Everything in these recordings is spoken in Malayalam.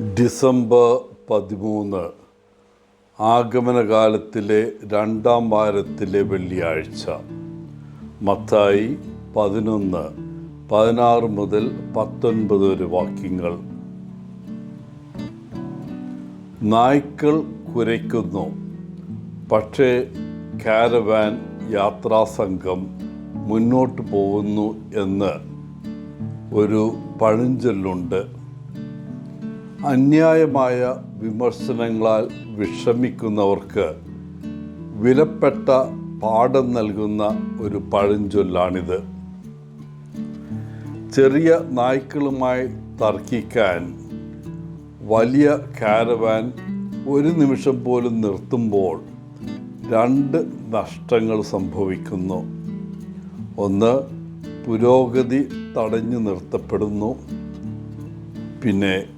ഡിസംബർ പതിമൂന്ന് ആഗമനകാലത്തിലെ രണ്ടാം വാരത്തിലെ വെള്ളിയാഴ്ച. മത്തായി പതിനൊന്ന് പതിനാറ് മുതൽ പത്തൊൻപത് വരെ വാക്യങ്ങൾ. നായ്ക്കൾ കുരയ്ക്കുന്നു പക്ഷേ കാരവാൻ യാത്രാസംഘം മുന്നോട്ട് പോകുന്നു എന്ന് ഒരു പഴഞ്ചൊല്ലുണ്ട്. അന്യായമായ വിമർശനങ്ങളാൽ വിഷമിക്കുന്നവർക്ക് വിലപ്പെട്ട പാഠം നൽകുന്ന ഒരു പഴഞ്ചൊല്ലാണിത്. ചെറിയ നായ്ക്കളുമായി തർക്കിക്കാൻ വലിയ കാരവാൻ ഒരു നിമിഷം പോലും നിർത്തുമ്പോൾ രണ്ട് നഷ്ടങ്ങൾ സംഭവിക്കുന്നു. ഒന്ന് പുരോഗതി തടഞ്ഞു നിർത്തപ്പെടുന്നു. പിന്നെ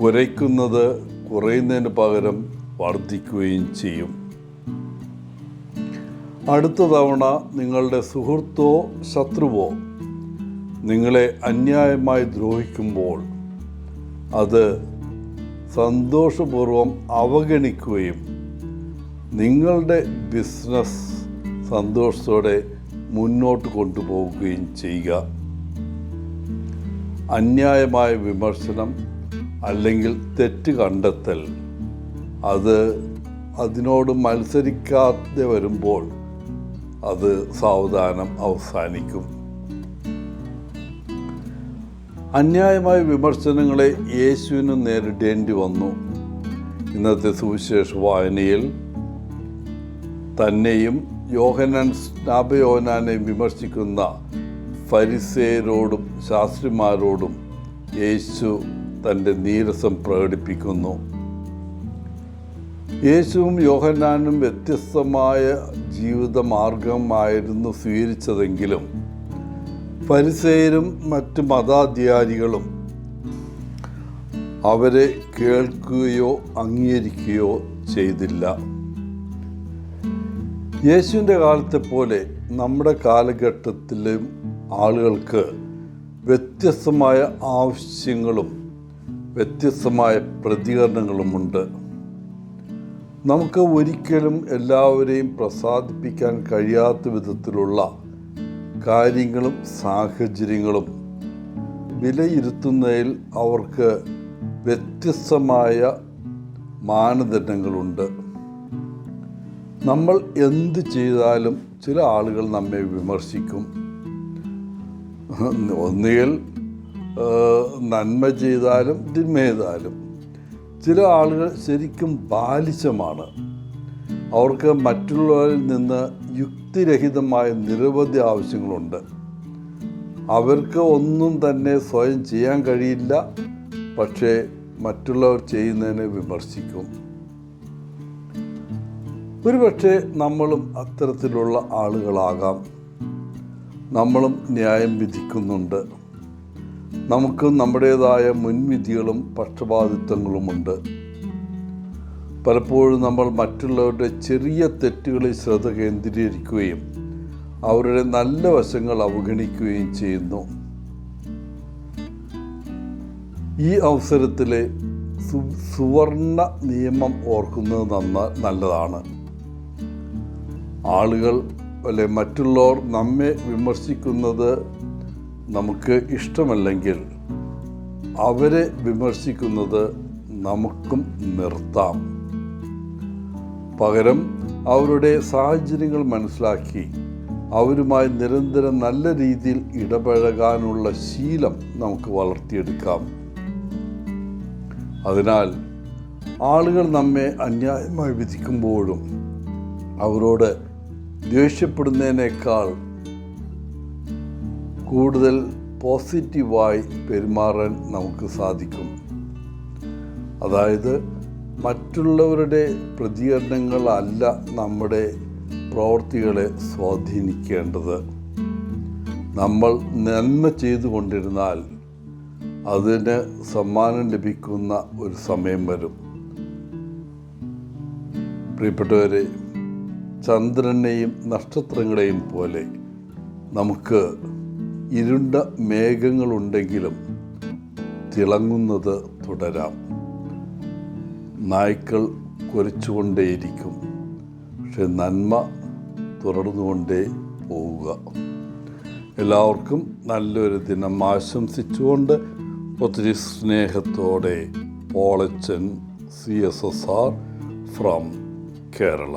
കുരയ്ക്കുന്നത് കുറയുന്നതിന് പകരം വർദ്ധിക്കുകയും ചെയ്യും. അടുത്ത തവണ നിങ്ങളുടെ സുഹൃത്തോ ശത്രുവോ നിങ്ങളെ അന്യായമായി ദ്രോഹിക്കുമ്പോൾ അത് സന്തോഷപൂർവം അവഗണിക്കുകയും നിങ്ങളുടെ ബിസിനസ് സന്തോഷത്തോടെ മുന്നോട്ട് കൊണ്ടുപോവുകയും ചെയ്യുക. അന്യായമായ വിമർശനം അല്ലെങ്കിൽ തെറ്റ് കണ്ടെത്തൽ. അത് അതിനോട് മത്സരിക്കാതെ വരുമ്പോൾ അത് സാവധാനം അവസാനിക്കും. അന്യായമായ വിമർശനങ്ങളെ യേശുവിന് നേരിടേണ്ടി വന്നു. ഇന്നത്തെ സുവിശേഷ വായനയിൽ തന്നെയും യോഹനാൻ സ്നാപയോഹനാനെ വിമർശിക്കുന്ന ഫരിസേരോടും ശാസ്ത്രിമാരോടും യേശു തന്റെ നീരസം പ്രകടിപ്പിക്കുന്നു. യേശുവും യോഹന്നാനും വ്യത്യസ്തമായ ജീവിതമാർഗമായിരുന്നു സ്വീകരിച്ചതെങ്കിലും പരിസേരും മറ്റ് മതാധികാരികളും അവരെ കേൾക്കുകയോ അംഗീകരിക്കുകയോ ചെയ്തില്ല. യേശുവിന്റെ കാലത്തെ പോലെ നമ്മുടെ കാലഘട്ടത്തിലും ആളുകൾക്ക് വ്യത്യസ്തമായ ആവശ്യങ്ങളും വ്യത്യസ്തമായ പ്രതികരണങ്ങളുമുണ്ട്. നമുക്ക് ഒരിക്കലും എല്ലാവരെയും പ്രസാദിപ്പിക്കാൻ കഴിയാത്ത വിധത്തിലുള്ള കാര്യങ്ങളും സാഹചര്യങ്ങളും വിലയിരുത്തുന്നതിൽ അവർക്ക് വ്യത്യസ്തമായ മാനദണ്ഡങ്ങളുണ്ട്. നമ്മൾ എന്ത് ചെയ്താലും ചില ആളുകൾ നമ്മെ വിമർശിക്കും. ഒന്നുകിൽ നന്മ ചെയ്താലും തിന്മ ചെയ്താലും ചില ആളുകൾ ശരിക്കും ബാലിശമാണ്. അവർക്ക് മറ്റുള്ളവരിൽ നിന്ന് യുക്തിരഹിതമായ നിരവധി ആവശ്യങ്ങളുണ്ട്. അവർക്ക് ഒന്നും തന്നെ സ്വയം ചെയ്യാൻ കഴിയില്ല പക്ഷേ മറ്റുള്ളവർ ചെയ്യുന്നതിനെ വിമർശിക്കും. ഒരുപക്ഷെ നമ്മളും അത്തരത്തിലുള്ള ആളുകളാകാം. നമ്മളും ന്യായം വിധിക്കുന്നുണ്ട്. നമുക്ക് നമ്മുടേതായ മുൻവിധികളും പക്ഷപാതിത്വങ്ങളുമുണ്ട്. പലപ്പോഴും നമ്മൾ മറ്റുള്ളവരുടെ ചെറിയ തെറ്റുകളിൽ ശ്രദ്ധ കേന്ദ്രീകരിക്കുകയും അവരുടെ നല്ല വശങ്ങൾ അവഗണിക്കുകയും ചെയ്യുന്നു. ഈ അവസരത്തിലെ സുവർണ നിയമം ഓർക്കുന്നത് നന്ന നല്ലതാണ്. ആളുകൾ അല്ലെ മറ്റുള്ളവർ നമ്മെ വിമർശിക്കുന്നത് നമുക്ക് ഇഷ്ടമല്ലെങ്കിൽ അവരെ വിമർശിക്കുന്നത് നമുക്കും നിർത്താം. പകരം അവരുടെ സാഹചര്യങ്ങൾ മനസ്സിലാക്കി അവരുമായി നിരന്തരം നല്ല രീതിയിൽ ഇടപഴകാനുള്ള ശീലം നമുക്ക് വളർത്തിയെടുക്കാം. അതിനാൽ ആളുകൾ നമ്മെ അന്യായമായി വിധിക്കുമ്പോഴും അവരോട് ദേഷ്യപ്പെടുന്നതിനേക്കാൾ കൂടുതൽ പോസിറ്റീവായി പെരുമാറാൻ നമുക്ക് സാധിക്കും. അതായത് മറ്റുള്ളവരുടെ പ്രതികരണങ്ങളല്ല നമ്മുടെ പ്രവർത്തികളെ സ്വാധീനിക്കേണ്ടത്. നമ്മൾ നന്മ ചെയ്തുകൊണ്ടിരുന്നാൽ അതിന് സമ്മാനം ലഭിക്കുന്ന ഒരു സമയം വരും. പ്രിയപ്പെട്ടവരെ ചന്ദ്രനെയും നക്ഷത്രങ്ങളെയും പോലെ നമുക്ക് ഇരുണ്ട മേഘങ്ങളുണ്ടെങ്കിലും തിളങ്ങുന്നത് തുടരാം. നായ്ക്കൾ കുരച്ചുകൊണ്ടേയിരിക്കും. പക്ഷെ നന്മ തുടർന്നുകൊണ്ടേ പോവുക. എല്ലാവർക്കും നല്ലൊരു ദിനം ആശംസിച്ചുകൊണ്ട് ഒത്തിരി സ്നേഹത്തോടെ Polachan C S S R from Kerala.